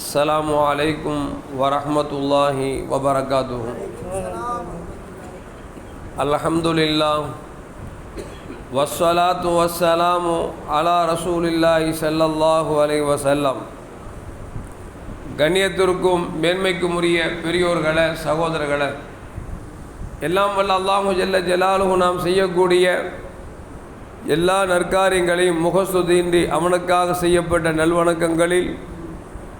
அஸ்லாம் வலைக்கும் வரமத்துல்லாஹி வபரகாத்து அலமதுல்லா வஸ்வலாத்து வசலாமு அலா ரசூலில்லாஹி சல்லல்லாஹு அலை வசல்லாம் கண்ணியத்திற்கும் மேன்மைக்கும் உரிய பெரியோர்களை சகோதரர்களை எல்லாம் வல்ல அல்லாஹு ஜெல்ல ஜலாலுகு நாம் செய்யக்கூடிய எல்லா நற்காரியங்களையும் முகஸ்துதின்றி அவனுக்காக செய்யப்பட்ட நல்வணக்கங்களில்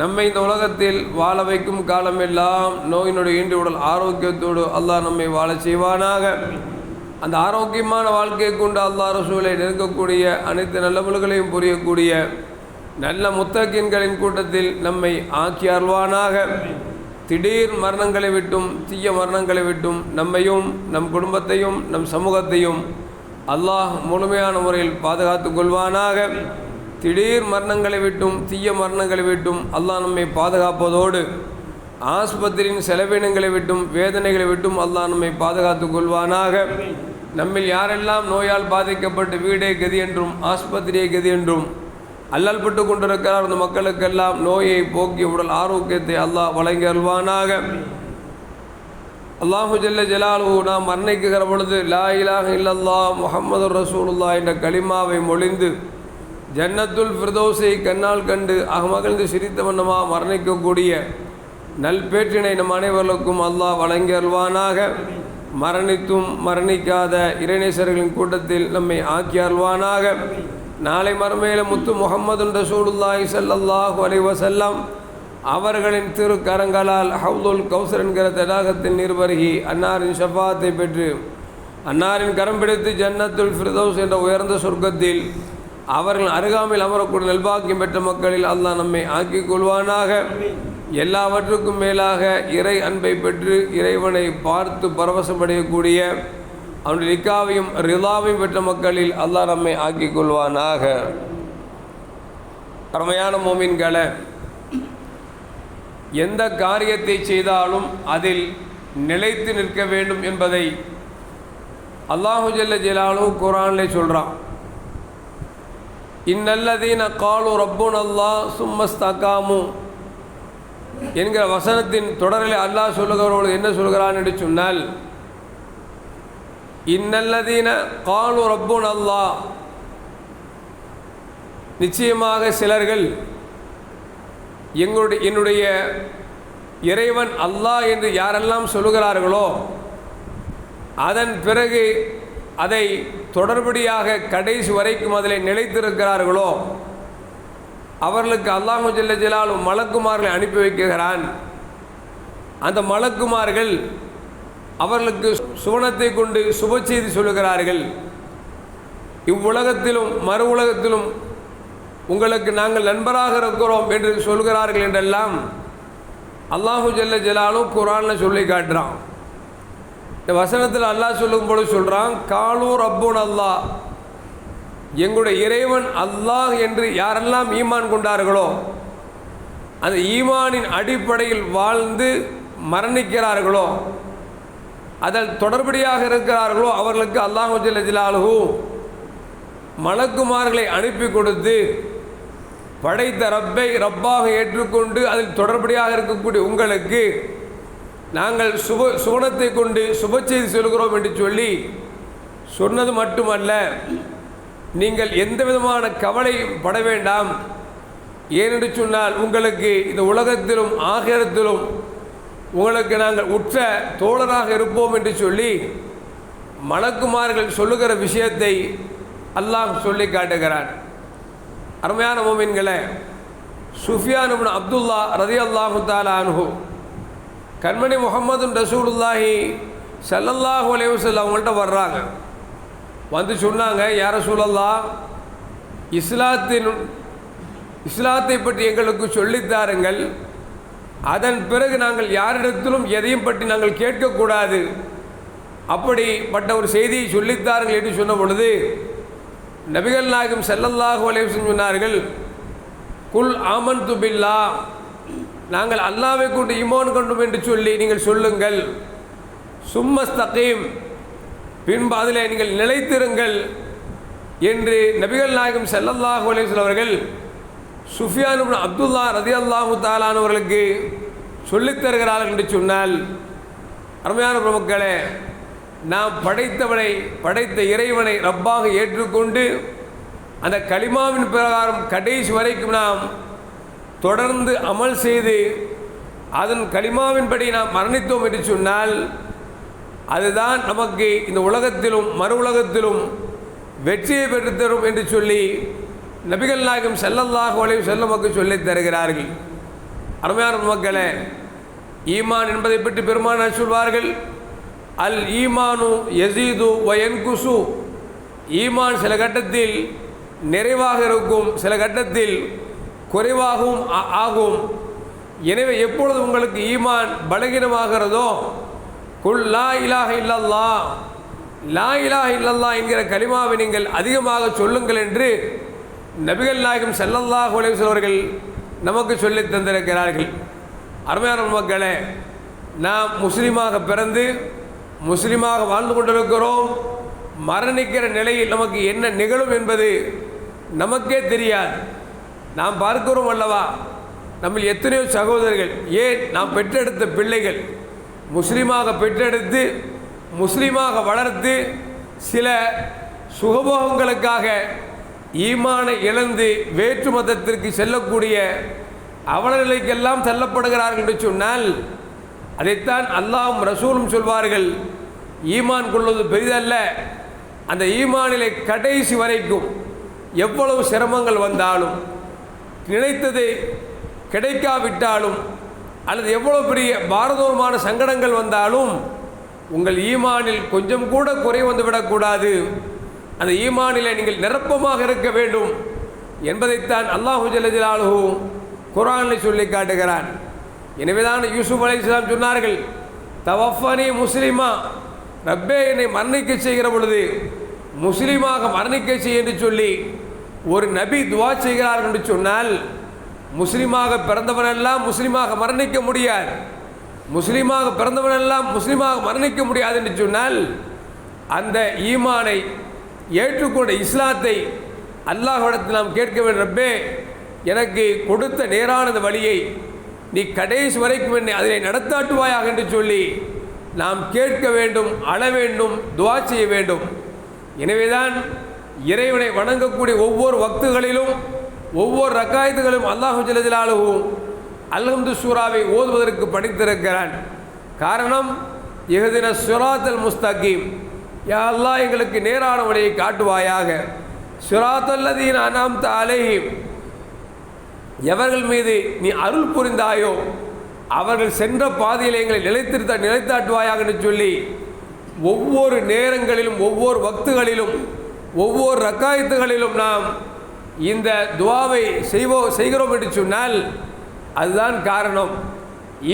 நம்மை இந்த உலகத்தில் வாழ வைக்கும் காலமெல்லாம் நோயினுடைய ஈண்டு உடல் ஆரோக்கியத்தோடு அல்லாஹ் நம்மை வாழச் செய்வானாக. அந்த ஆரோக்கியமான வாழ்க்கையை கொண்டு அல்லாஹ் ரசூலை நெருங்கக்கூடிய அனைத்து நல்லவர்களையும் புரியக்கூடிய நல்ல முத்தகின்களின் கூட்டத்தில் நம்மை ஆக்கி அருள்வானாக திடீர் மரணங்களை விட்டும் தீய மரணங்களை விட்டும் நம்மையும் நம் குடும்பத்தையும் நம் சமூகத்தையும் அல்லாஹ் முழுமையான முறையில் பாதுகாத்து கொள்வானாக. திடீர் மரணங்களை விட்டும் தீய மரணங்களை விட்டும் அல்லாஹ் நம்மை பாதுகாப்பதோடு ஆஸ்பத்திரியின் செலவினங்களை விட்டும் வேதனைகளை விட்டும் அல்லாஹ் நம்மை பாதுகாத்து கொள்வானாக. நம்மில் யாரெல்லாம் நோயால் பாதிக்கப்பட்டு வீடே கதி என்றும் ஆஸ்பத்திரியை கதி என்றும் அல்லல்பட்டு கொண்டிருக்கிறார் அந்த மக்களுக்கெல்லாம் நோயை போக்கி உடல் ஆரோக்கியத்தை அல்லாஹ் வழங்கி அருள்வானாக. அல்லாஹு ஜல்ல ஜலாலு நாம் மரணிக்குகிற பொழுது லா இலாக இல்லல்லா முகமது ரசூலுல்லா என்ற களிமாவை மொழிந்து ஜன்னத்துல் ஃபிர்தோஸை கண்ணால் கண்டு அகமகிழ்ந்து சிரித்த வண்ணமாக மரணிக்கக்கூடிய நல்பேற்றினை நம் அனைவர்களுக்கும் அல்லாஹ் வழங்கியல்வானாக மரணித்தும் மரணிக்காத இறைநேசர்களின் கூட்டத்தில் நம்மை ஆக்கி அல்வானாக நாளை மறுமையில முத்து முகமது ரசூலுல்லாஹி ஸல்லல்லாஹு அலைவசல்லாம் வஸல்லம் அவர்களின் திருக்கரங்களால் ஹவுதுல் கௌசர் என்கிற தடாகத்தில் நிர்வருகி அன்னாரின் ஷஃபாத்தை பெற்று அன்னாரின் கரம் பிடித்து ஜன்னத்துல் ஃபிர்தௌஸ் என்ற உயர்ந்த சொர்க்கத்தில் அவர்கள் அருகாமையில் அமரக்கூடிய நல்பாக்கியம் பெற்ற மக்களில் அல்லாஹ் நம்மை ஆக்கிக் கொள்வானாக. எல்லாவற்றுக்கும் மேலாக இறை அன்பை பெற்று இறைவனை பார்த்து பரவசமடையக்கூடிய அவனுடைய லிக்காவையும் ரிதாவையும் பெற்ற மக்களில் அல்லாஹ் நம்மை ஆக்கிக் கொள்வானாக. அருமையான மோமீன்களை எந்த காரியத்தை செய்தாலும் அதில் நிலைத்து நிற்க வேண்டும் என்பதை அல்லாஹு ஜல்ல ஜலாலும் குரானில் சொல்கிறான் இன்னல்லதீன காலு ரப்புன் அல்லாஹ் சும்மஸ்தகாமு. என்கிற வசனத்தின் தொடரில் அல்லாஹ் சொல்லுகிறவர்கள் என்ன சொல்கிறான் என்று சொன்னால் இன்னல்லதீன காலு ரப்புன் அல்லாஹ் நிச்சயமாக சிலர்கள் எங்களுடைய என்னுடைய இறைவன் அல்லாஹ் என்று யாரெல்லாம் சொல்லுகிறார்களோ அதன் பிறகு அதை தொடர்படியாக கடைசி வரைக்கும் அதில் நிலைத்திருக்கிறார்களோ அவர்களுக்கு அல்லாஹு ஜல்ல ஜலாலும் மலக்குமார்களை அனுப்பி வைக்கிறான். அந்த மலக்குமார்கள் அவர்களுக்கு சுவனத்தை கொண்டு சுப செய்தி சொல்லுகிறார்கள். இவ்வுலகத்திலும் மறு உலகத்திலும் உங்களுக்கு நாங்கள் நண்பராக இருக்கிறோம் என்று சொல்கிறார்கள் என்றெல்லாம் அல்லாஹு ஜல்ல ஜலாலும் குரானில் சொல்லி காட்டுறான். இந்த வசனத்தில் அல்லாஹ் சொல்லும்போது சொல்கிறான் காலூர் ரப்பூன் அல்லாஹ். எங்களுடைய இறைவன் அல்லாஹ் என்று யாரெல்லாம் ஈமான் கொண்டார்களோ அந்த ஈமானின் அடிப்படையில் வாழ்ந்து மரணிக்கிறார்களோ அதில் தொடர்படியாக இருக்கிறார்களோ அவர்களுக்கு அல்லாஹு ஜல்ல மலக்குமார்களை அனுப்பி கொடுத்து படைத்த ரப்பை ரப்பாக ஏற்றுக்கொண்டு அதில் தொடர்படியாக இருக்கக்கூடிய உங்களுக்கு நாங்கள் சுப சுவனத்தை கொண்டு சுப செய்தி சொல்கிறோம் என்று சொல்லி சொன்னது மட்டுமல்ல நீங்கள் எந்த விதமான கவலையும் பட வேண்டாம். ஏனென்று சொன்னால் உங்களுக்கு இந்த உலகத்திலும் ஆகிரத்திலும் உங்களுக்கு நாங்கள் உற்ற தோழராக இருப்போம் என்று சொல்லி மலக்குமார்கள் சொல்லுகிற விஷயத்தை அல்லாஹ் சொல்லி காட்டுகிறான் அருமையான மோமின்களை சுஃபியான் அப்துல்லா ரதி அல்லாஹு அனுகு கண்மணி முகமது ரசூலுல்லாஹி சல்லல்லாஹு அலைவசல் அவங்கள்ட்ட வர்றாங்க. வந்து சொன்னாங்க யார சூழல்லா இஸ்லாத்தின் இஸ்லாத்தை பற்றி எங்களுக்கு சொல்லித்தாருங்கள் அதன் பிறகு நாங்கள் யாரிடத்திலும் எதையும் பற்றி நாங்கள் கேட்கக்கூடாது. அப்படிப்பட்ட ஒரு செய்தியை சொல்லித்தார்கள் என்று சொன்ன பொழுது நபிகள் நாயகம் செல்லல்லாஹு அலைவசன் சொன்னார்கள் குல் ஆமன் துபில்லா நாங்கள் அல்லாவை கொண்டு ஈமான் கொண்டோம் என்று சொல்லி நீங்கள் சொல்லுங்கள். சும்மஸ்தகீம் பின்பு அதில் நீங்கள் நிலைத்திருங்கள் என்று நபிகள் நாயகம் செல்லல்லாஹு அலைஹி வஸல்லம் அவர்கள் சுஃபியான் இப்னு அப்துல்லா ரதியல்லாஹு தாலானவர்களுக்கு சொல்லித் தருகிறார்கள் என்று சொன்னால் அருமையான பிரமுக்களே நாம் படைத்தவனை படைத்த இறைவனை ரப்பாக ஏற்றுக்கொண்டு அந்த கலிமாவின் பிரகாரம் கடைசி வரைக்கும் நாம் தொடர்ந்து அமல் செய்து அதன் களிமாவின்படி நாம் மரணித்தோம் என்று சொன்னால் அதுதான் நமக்கு இந்த உலகத்திலும் மறு உலகத்திலும் வெற்றியை பெற்றுத்தரும் என்று சொல்லி நபிகள் நாயகம் செல்லல்லாக அலைஹி வஸல்லம் நமக்கு சொல்லித் தருகிறார்கள். அருமையான மக்களே ஈமான் என்பதை பற்றி பெருமானார் சொல்வார்கள்? அல் ஈமானு ஒயன் குசு ஈமான் சில கட்டத்தில் நிறைவாக இருக்கும் சில கட்டத்தில் குறைவாகவும் ஆ- ஆகும். எனவே எப்பொழுது உங்களுக்கு ஈமான் பலகீனமாகிறதோ குல் லா இலாக இல்லல்லா லா இலாக இல்லல்லா என்கிற கலிமாவை நீங்கள் அதிகமாக சொல்லுங்கள் என்று நபிகள் நாயகம் ஸல்லல்லாஹு அலைஹி அவர்கள் நமக்கு சொல்லித் தந்திருக்கிறார்கள். அருமையான மக்களே நாம் முஸ்லீமாக பிறந்து முஸ்லீமாக வாழ்ந்து கொண்டிருக்கிறோம் மரணிக்கிற நிலையில் நமக்கு என்ன நிகழும் என்பது நமக்கே தெரியாது. நாம் பார்க்கிறோம் அல்லவா? நம்ம எத்தனையோ சகோதரர்கள் ஏன் நாம் பெற்றெடுத்த பிள்ளைகள் முஸ்லீமாக பெற்றெடுத்து முஸ்லீமாக வளர்த்து சில சுகபோகங்களுக்காக ஈமானை இழந்து வேற்று மதத்திற்கு செல்லக்கூடிய அவல நிலைக்கெல்லாம் தள்ளப்படுகிறார்கள் என்று சொன்னால் அதைத்தான் அல்லாஹ்வும் ரசூலும் சொல்வார்கள் ஈமான் கொள்வது பெரிதல்ல அந்த ஈமானிலே கடைசி வரைக்கும் எவ்வளவு சிரமங்கள் வந்தாலும் நினைத்தது கிடைக்காவிட்டாலும் அல்லது எவ்வளோ பெரிய பாரதூரமான சங்கடங்கள் வந்தாலும் உங்கள் ஈமானில் கொஞ்சம் கூட குறை வந்துவிடக்கூடாது அந்த ஈமானில் நீங்கள் நிரப்பமாக இருக்க வேண்டும் என்பதைத்தான் அல்லாஹு ஜலஜிலாலு குரானில் சொல்லி காட்டுகிறான். எனவேதான் யூசுப் அலைஹிஸ்ஸலாம் சொன்னார்கள் தவஃபனி முஸ்லிமா ரப்பே என்னை மரணிக்க செய்கிற பொழுது முஸ்லீமாக மரணிக்க செய்ய என்று சொல்லி ஒரு நபி துவா செய்கிறார் என்று சொன்னால் முஸ்லீமாக பிறந்தவனெல்லாம் முஸ்லீமாக மரணிக்க முடியாது. முஸ்லீமாக பிறந்தவனெல்லாம் முஸ்லீமாக மரணிக்க முடியாது என்று சொன்னால் அந்த ஈமானை ஏற்றுக்கொண்ட இஸ்லாத்தை அல்லாஹிடத்தில் நாம் கேட்க வேண்டப்பே எனக்கு கொடுத்த நேரானது வழியை நீ கடைசி வரைக்கும் என்னை அதனை நடத்தாட்டுவாயாக என்று சொல்லி நாம் கேட்க வேண்டும் அழ வேண்டும் துவா செய்ய வேண்டும். எனவேதான் இறைவனை வணங்கக்கூடிய ஒவ்வொரு வக்துகளிலும் ஒவ்வொரு ரக்காயத்துகளும் அல்லாஹு ஜலஜலாலுவும் அல்ஹம்து சூராவை ஓதுவதற்கு படித்திருக்கிறான். காரணம் எகதின சுராத்தல் முஸ்தகீம். யா அல்லா எங்களுக்கு நேரான வழியை காட்டுவாயாக. சுராத்தல்லதீன் அனாம் தாலேஹிம் எவர்கள் மீது நீ அருள் புரிந்தாயோ அவர்கள் சென்ற பாதையில் எங்களை நிலைத்திருத்த நிலைத்தாட்டுவாயாக சொல்லி ஒவ்வொரு நேரங்களிலும் ஒவ்வொரு வக்துகளிலும் ஒவ்வொரு ரக்காயத்துகளிலும் நாம் இந்த துவாவை செய்வோ செய்கிறோம் என்று சொன்னால் அதுதான் காரணம்.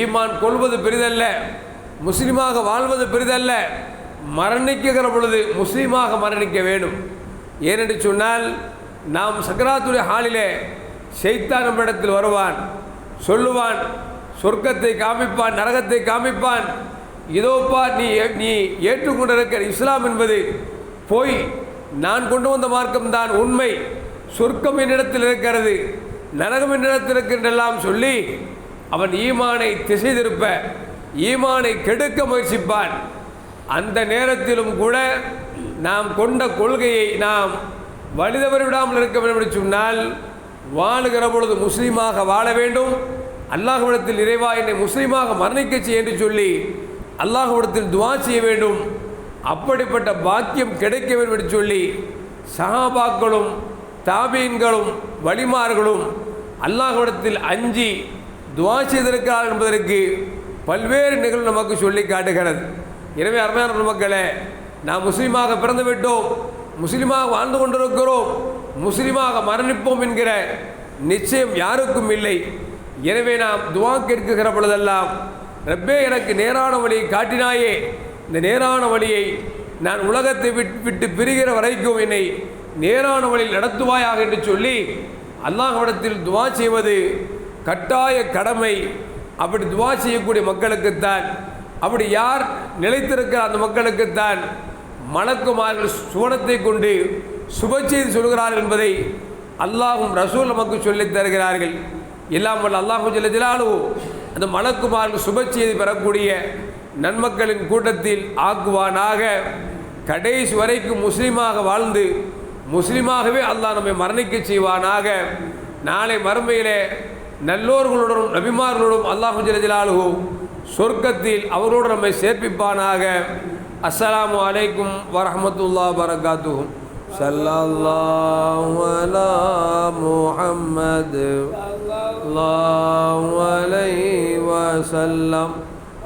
ஈமான் கொள்வது பெரிதல்ல முஸ்லீமாக வாழ்வது பெரிதல்ல மரணிக்கிற பொழுது முஸ்லீமாக மரணிக்க வேண்டும். ஏனென்று சொன்னால் நாம் சக்கராத்துடைய ஹாலிலே ஷைத்தான் நம்மிடத்தில் வருவான் சொல்லுவான் சொர்க்கத்தை காமிப்பான் நரகத்தை காமிப்பான். இதோப்பா நீ நீ ஏற்றுக்கொண்டிருக்கிற இஸ்லாம் என்பது போய் நான் கொண்டு வந்த மார்க்கம்தான் உண்மை. சொர்க்கம் என்னிடத்தில் இருக்கிறது நரகம் என்னிடத்தில் இருக்கின்றெல்லாம் சொல்லி அவன் ஈமானை திசை திருப்ப ஈமானை கெடுக்க முயற்சிப்பான். அந்த நேரத்திலும் கூட நாம் கொண்ட கொள்கையை நாம் வழிதவறி விடாமல் இருக்க வேண்டும் என்று சொன்னால் வாழுகிற பொழுது முஸ்லீமாக வாழ வேண்டும். அல்லாஹ்விடத்தில் இறைவா என்னை முஸ்லீமாக மரணிக்க செய்ய என்று சொல்லி அல்லாஹ்விடத்தில் துவா செய்ய வேண்டும். அப்படிப்பட்ட பாக்கியம் கிடைக்க வேண்டும் என்று சொல்லி சஹாபாக்களும் தாபீன்களும் வழிமார்களும் அல்லாஹ்விடத்தில் அஞ்சி துவா செய்திருக்கிறார் என்பதற்கு பல்வேறு நிகழ்வு நமக்கு சொல்லி காட்டுகிறது. எனவே அருமையான மக்களே நாம் முஸ்லீமாக பிறந்து விட்டோம் முஸ்லீமாக வாழ்ந்து கொண்டிருக்கிறோம் முஸ்லீமாக மரணிப்போம் என்கிற நிச்சயம் யாருக்கும் இல்லை. எனவே நாம் துவா கேட்குகிற பொழுதெல்லாம் ரப்பே எனக்கு நேரான வழியை காட்டினாயே இந்த நேரான வழியை நான் உலகத்தை விட்டு விட்டு பிரிகிற வரைக்கும் என்னை நேரான வழியில் நடத்துவாயாக என்று சொல்லி அல்லாஹ்விடத்தில் துவா செய்வது கட்டாய கடமை. அப்படி துவா செய்யக்கூடிய மக்களுக்குத்தான் அப்படி யார் நிலைத்திருக்கிற அந்த மக்களுக்குத்தான் மலக்குமார்கள் சுவனத்தை கொண்டு சுப செய்தி சொல்கிறார்கள் என்பதை அல்லாஹும் ரசூல் நமக்கு சொல்லித் தருகிறார்கள். எல்லாம் வல்ல அல்லாஹு ஜல்ல அந்த மலக்குமார்கள் சுப செய்தி பெறக்கூடிய நன்மக்களின் கூட்டத்தில் ஆக்குவானாக. கடைசி வரைக்கும் முஸ்லீமாக வாழ்ந்து முஸ்லீமாகவே அல்லாஹ் நம்மை மரணிக்க செய்வானாக. நாளை மறுமையிலே நல்லோர்களுடனும் நபிமார்களுடன் அல்லாஹு ஜல்ல சொர்க்கத்தில் அவரோடு நம்மை சேர்ப்பிப்பானாக. அஸ்ஸலாமு அலைக்கும் வரமத்துல்லா வரகாத்துஹும் ஸல்லல்லாஹு அலா முஹம்மத். ஸல்லல்லாஹு அலைஹி வஸல்லம்.